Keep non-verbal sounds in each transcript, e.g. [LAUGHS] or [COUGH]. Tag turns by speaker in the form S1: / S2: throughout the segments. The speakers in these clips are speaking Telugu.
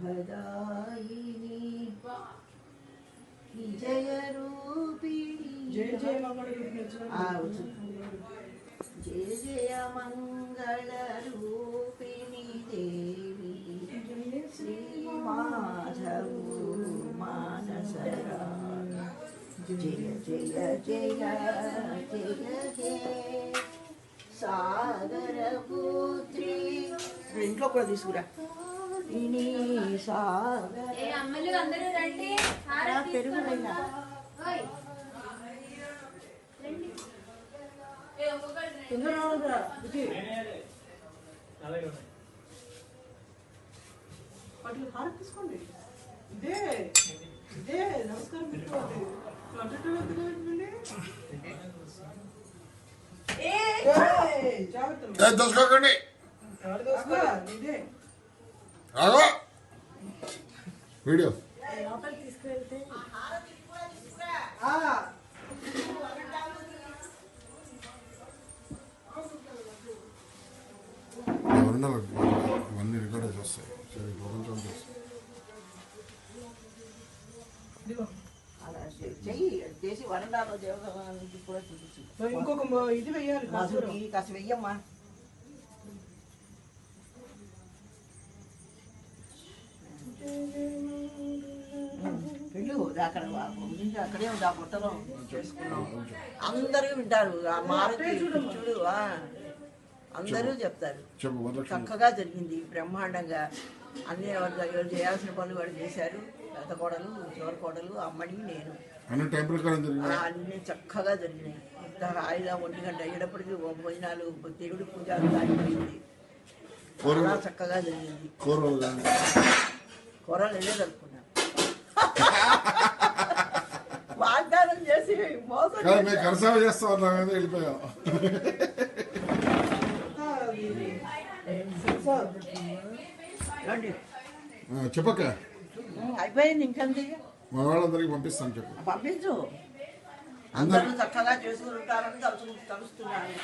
S1: జయ శుభదాయిని విజయ రూపిణి
S2: జయ జయ.
S1: జయ జయ మంగళ రూపిణి దేవి శ్రీ మాధవు మానసరా జయ జయ జయ జయ జయ సాగర పుత్రి. ఇంట్లో కూడా తీసుకురా. ఇని సాగర.
S3: ఏ అమ్మలు అందరూ రండి.
S1: రా, పెరుగుదైనా
S2: హారం తీసుకోండి. ఇదే ఇదే నమస్కారం
S4: ఏ. దోసుకోకండి.
S2: ఇదే.
S4: వీడియో.
S2: ఆ,
S4: ఎవరన్నా ఇవన్నీ రికార్డ్ చేస్తాయి. సరే ప్రపంచం చేస్తాయి
S2: ఇంకొక ఇది వెయ్యాలి
S1: కాస్త వెయ్యమ్మా. అక్కడ అక్కడే ఉంది ఆ బుట్టలో. చేసుకున్నాం. అందరూ వింటారు. ఆ మారుతి చూడు. అందరూ చెప్తారు. చక్కగా జరిగింది బ్రహ్మాండంగా. అన్ని ఎవరు చేయాల్సిన పనులు వాడు చేశారు. పెద్ద కోడలు చివరి కోడలు అమ్మడి నేను.
S4: అన్ని
S1: చక్కగా జరిగినాయి. ఇంత హాయిగా ఒంటి గంట అయ్యేటప్పటికి భోజనాలు దేవుడి పూజ
S4: కూరలు?
S1: చాలా చక్కగా జరిగింది.
S4: కూరలు
S1: వెళ్ళే జరుపుకున్నాను [LAUGHS] చేసి మోసం
S4: కానీ మేము. కరసేవ చేస్తా ఉన్నాం కదా వెళ్ళిపోయాం.
S1: ఉమ్, అయిపోయింది ఇంకంతే
S4: మా వాళ్ళందరికీ పంపిస్తాను చెప్పు.
S1: పంపించు. అందరూ చక్కగా తలుచు తలుస్తున్నాను.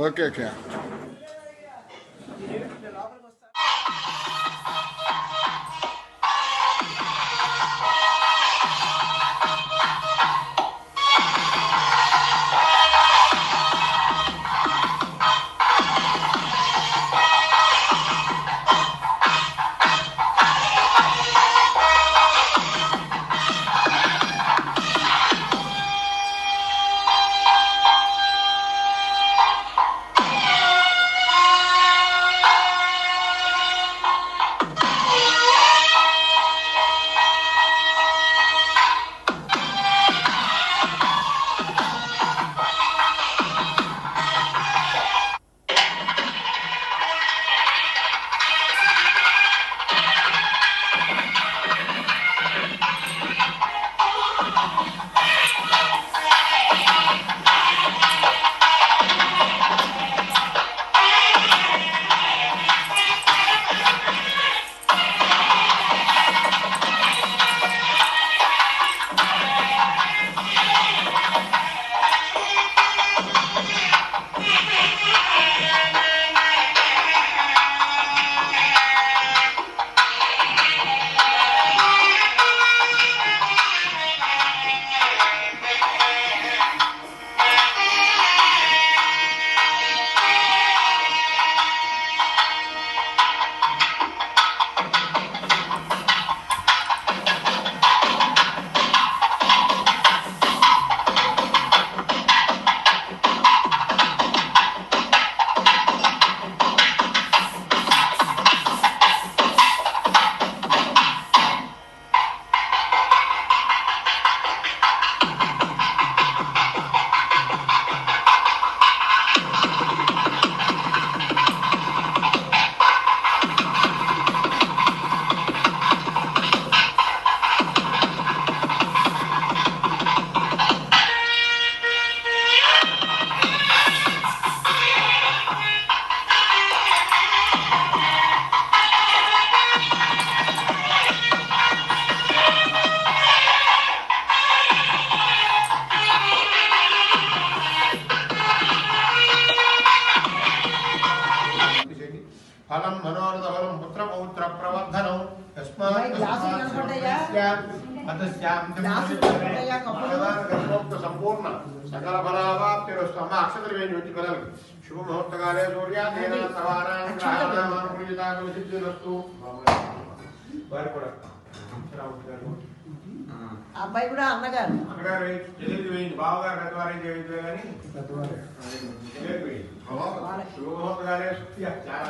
S4: Okay okay.
S5: వేయండి వచ్చి పిల్లలకి శుభముహూర్తకాలే సూర్యాస్తవానాగ్రహాణమానుకూలితాకలసిద్ధిరస్తు వారి కూడా శ్రీరాముడు గారు
S1: ఆ అబ్బాయి కూడా అన్నగారు
S5: అన్నగారు తెలియదు వేయండి బావగారు పెద్దవారు ఏం చేయలేదు కానీ తెలియదు వేయండి
S1: వాళ్ళకి
S5: శుభముహూర్తకాలే సుఖ్య చాలా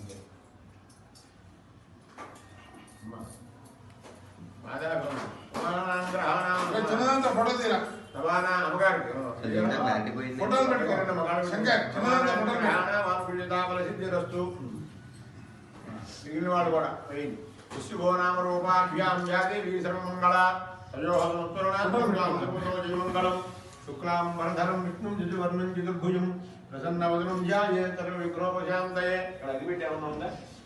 S4: చిన్నదంతా ఫోటో తీరా ఫోటోలు పెట్టుకో. శంకర్, చిన్నదంతా ఫోటోలు పెట్టుకో.
S5: మిగిలిన వాళ్ళు కూడా రూపాభ్యాం సర్వమంగళ శుక్లాం వరధరం విష్ణుం జిజువర్ణం జిదుర్భుజం ప్రసన్నవదనం ధ్యాయే సర్వ విగ్రహోపశాంతయే ఇక్కడ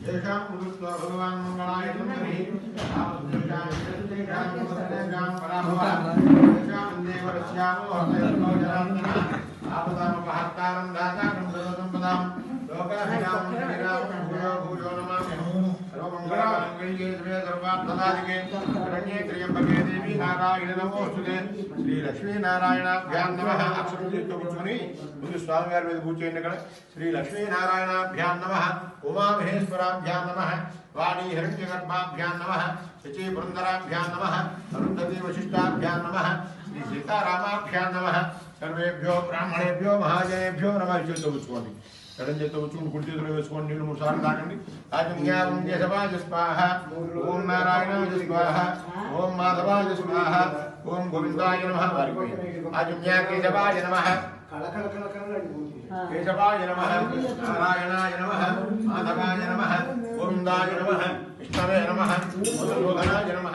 S5: అది పెట్టి ఏమన్నా ఉందా సర్వ విగ్రహోపశాంతయే తదేవ తదానాబలం చంద్రబలం తదేవ విద్యాబలం దైవబలం తదేవ లక్ష్మీపదే దేంఘైకముస్మరామి ఎత్ర యోగీశ్వర కృష్ణ ఎత్ర పార్థో ధనుర్ధరః తత్ర శ్రీ విజయోద్భూత
S1: ఆ, ఏంటి, కూర్చుంటారా పోనీ?
S5: శ్రీ లక్ష్మీనారాయణాభ్యాం నమ అక్షరం కూర్చొని ముందు స్వామి గారి మీద కూర్చోండి ఇక్కడ శ్రీ లక్ష్మీనారాయణాభ్యాం నమ ఉమామహేశ్వరాభ్యాం నమ వాణీ హిరణ్యగర్భాభ్యాం నమ శచీ బృందరాభ్యాం నమ అరుంధతి వశిష్టాభ్యాం నమ శ్రీ సీతారామాభ్యాం నమ సర్వేభ్యో బ్రాహ్మణేభ్యో మహాజనేభ్యో నమ చేతితో కూర్చోండి ఎడం చేతితో కూర్చుని కుడి చేతిలో వేసుకోండి నీళ్ళు మూడు సార్లు తాగండి ఆజన్యాం యశవాజ స్వాహ ఓం నారాయణాయ స్వాహ ఓం మాధవాయ స్వాహ ఓం గోవిందాయ నమ ఆజన్యా కేశవాయ నమ కేశవాయ నమ నారాయణాయ నమ మాధవాయ నమ గోవిందాయ నమ విష్ణవే నమ మధుసూదనాయ నమ.